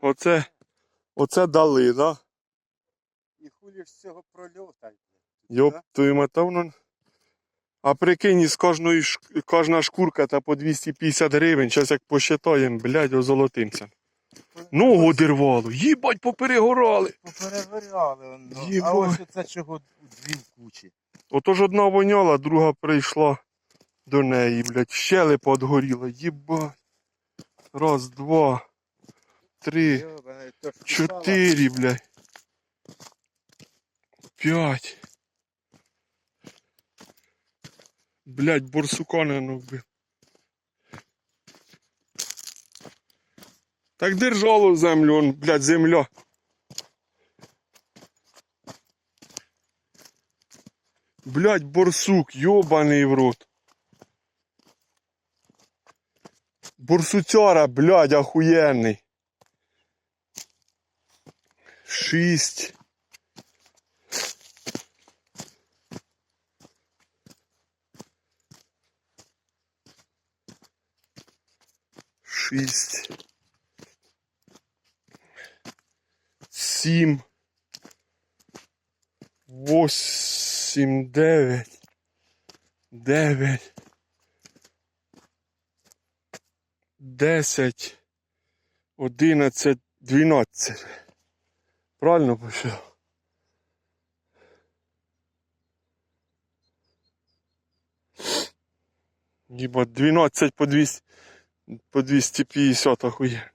Оце, оце дали, да? І хулі ж з цього прольота. Йоп, твою мета, воно. А прикинь, із кожної кожна шкурка та по 250 гривень. Зараз як посчитаємо, блядь, озолотимся. Ногу дервало, їбать, поперегорали. Поперевиряли. он, ну. А ось оце чого дві в кучі. Ото ж одна воняла, друга прийшла до неї, блядь, щелепа отгоріла, їбать. Раз, два, три, чотири, блядь. П'ять. Блядь, борсука не вбив. Так держало землю, он, блядь, земля. Блядь, борсук, ёбаний в рот. Борсуцяра, блядь, охуєнний. Шість. Шість. Сім. Восім, дев'ять. Дев'ять. Десять. Одинадцять, дванадцять. Правильно почав. Ніба 12 по 200, по 250 охує.